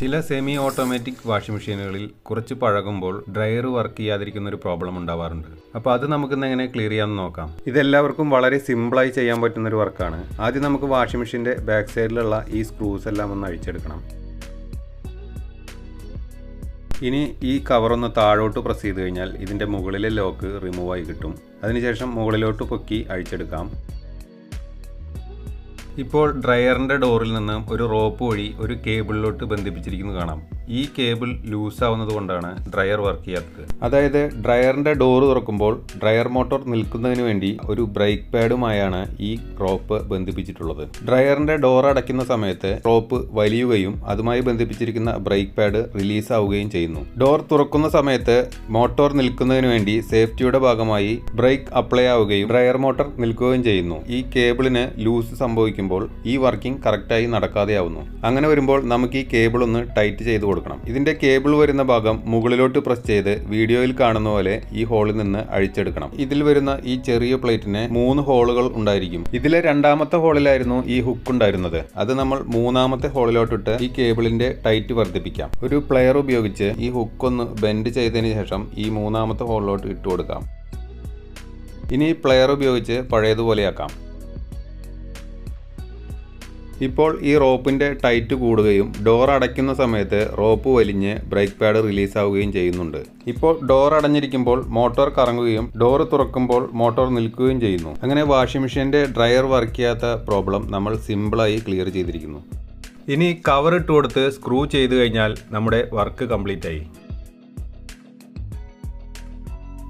ചില semi automatic washing മെഷീനുകളിൽ കുറച്ച് പഴകുമ്പോൾ ഡ്രയർ വർക്ക് ചെയ്യാതിരിക്കുന്ന ഒരു പ്രോബ്ലം ഉണ്ടാവാറുണ്ട്. അപ്പോൾ അത് നമുക്കിന്ന് എങ്ങനെ ക്ലിയർ ചെയ്യാമെന്ന് നോക്കാം. ഇതെല്ലാവർക്കും വളരെ സിമ്പിളായി ചെയ്യാൻ പറ്റുന്ന ഒരു വർക്കാണ് ആദ്യം നമുക്ക് വാഷിംഗ് മെഷീന്റെ ബാക്ക് സൈഡിലുള്ള ഈ സ്ക്രൂസ് എല്ലാം ഒന്ന് അഴിച്ചെടുക്കണം. ഇനി ഈ കവറൊന്ന് താഴോട്ട് പ്രസ് ചെയ്ത് കഴിഞ്ഞാൽ ഇതിന്റെ മുകളിലെ ലോക്ക് റിമൂവായി കിട്ടും. അതിനുശേഷം മുകളിലോട്ട് പൊക്കി അഴിച്ചെടുക്കാം. ഇപ്പോൾ ഡ്രയറിന്റെ ഡോറിൽ നിന്ന് ഒരു റോപ്പ് വഴി ഒരു കേബിളിലോട്ട് ബന്ധിപ്പിച്ചിരിക്കുന്നു കാണാം. ഈ കേബിൾ ലൂസ് ആവുന്നത് കൊണ്ടാണ് ഡ്രയർ വർക്ക് ചെയ്യാത്തത്. അതായത് ഡ്രയറിന്റെ ഡോറ് തുറക്കുമ്പോൾ ഡ്രയർ മോട്ടോർ നിൽക്കുന്നതിന് വേണ്ടി ഒരു ബ്രേക്ക് പാഡുമായാണ് ഈ ക്രോപ്പ് ബന്ധിപ്പിച്ചിട്ടുള്ളത്. ഡ്രയറിന്റെ ഡോർ അടയ്ക്കുന്ന സമയത്ത് ക്രോപ്പ് വലിയുകയും അതുമായി ബന്ധിപ്പിച്ചിരിക്കുന്ന ബ്രേക്ക് പാഡ് റിലീസ് ആവുകയും ചെയ്യുന്നു. ഡോർ തുറക്കുന്ന സമയത്ത് മോട്ടോർ നിൽക്കുന്നതിന് വേണ്ടി സേഫ്റ്റിയുടെ ഭാഗമായി ബ്രേക്ക് അപ്ലൈ ആവുകയും ഡ്രയർ മോട്ടോർ നിൽക്കുകയും ചെയ്യുന്നു. ഈ കേബിളിന് ലൂസ് സംഭവിക്കുമ്പോൾ ഈ വർക്കിംഗ് കറക്റ്റായി നടക്കാതെയാവുന്നു. അങ്ങനെ വരുമ്പോൾ നമുക്ക് ഈ കേബിൾ ഒന്ന് ടൈറ്റ് ചെയ്ത് കൊടുക്കണം. ഇതിന്റെ കേബിൾ വരുന്ന ഭാഗം മുകളിലോട്ട് പ്രസ് ചെയ്ത് വീഡിയോയിൽ കാണുന്ന പോലെ ഈ ഹോളിൽ നിന്ന് അഴിച്ചെടുക്കണം. ഇതിൽ വരുന്ന ഈ ചെറിയ പ്ലേറ്റിന് മൂന്ന് ഹോളുകൾ ഉണ്ടായിരിക്കും. ഇതിലെ രണ്ടാമത്തെ ഹോളിലായിരുന്നു ഈ ഹുക്ക് ഉണ്ടായിരുന്നത്. അത് നമ്മൾ മൂന്നാമത്തെ ഹോളിലോട്ടിട്ട് ഈ കേബിളിന്റെ ടൈറ്റ് വർദ്ധിപ്പിക്കാം. ഒരു പ്ലെയർ ഉപയോഗിച്ച് ഈ ഹുക്ക് ഒന്ന് ബെൻഡ് ചെയ്തതിന് ശേഷം ഈ മൂന്നാമത്തെ ഹോളിലോട്ട് ഇട്ടുകൊടുക്കാം ഇനി പ്ലെയർ ഉപയോഗിച്ച് പഴയതുപോലെയാക്കാം ഇപ്പോൾ ഈ റോപ്പിന്റെ ടൈറ്റ് കൂടുകയും ഡോർ അടയ്ക്കുന്ന സമയത്ത് റോപ്പ് വലിഞ്ഞ് ബ്രേക്ക് പാഡ് റിലീസാവുകയും ചെയ്യുന്നുണ്ട്. ഇപ്പോൾ ഡോർ അടഞ്ഞിരിക്കുമ്പോൾ മോട്ടോർ കറങ്ങുകയും ഡോർ തുറക്കുമ്പോൾ മോട്ടോർ നിൽക്കുകയും ചെയ്യുന്നു. അങ്ങനെ വാഷിംഗ് മെഷീന്റെ ഡ്രയർ വർക്ക് ചെയ്യാത്ത പ്രോബ്ലം നമ്മൾ സിമ്പിളായി ക്ലിയർ ചെയ്തിരിക്കുന്നു. ഇനി കവർ ഇട്ട് കൊടുത്ത് സ്ക്രൂ ചെയ്ത് കഴിഞ്ഞാൽ നമ്മുടെ വർക്ക് കംപ്ലീറ്റ് ആയി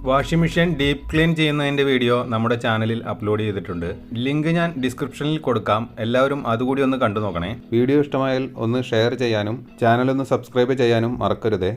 വാഷിംഗ് മെഷീൻ ഡീപ്പ് ക്ലീൻ ചെയ്യുന്നതിന്റെ വീഡിയോ നമ്മുടെ ചാനലിൽ അപ്ലോഡ് ചെയ്തിട്ടുണ്ട്. ലിങ്ക് ഞാൻ ഡിസ്ക്രിപ്ഷനിൽ കൊടുക്കാം. എല്ലാവരും അതുകൂടി ഒന്ന് കണ്ടു നോക്കണേ. വീഡിയോ ഇഷ്ടമായാൽ ഒന്ന് ഷെയർ ചെയ്യാനും ചാനൽ ഒന്ന് സബ്സ്ക്രൈബ് ചെയ്യാനും മറക്കരുതേ.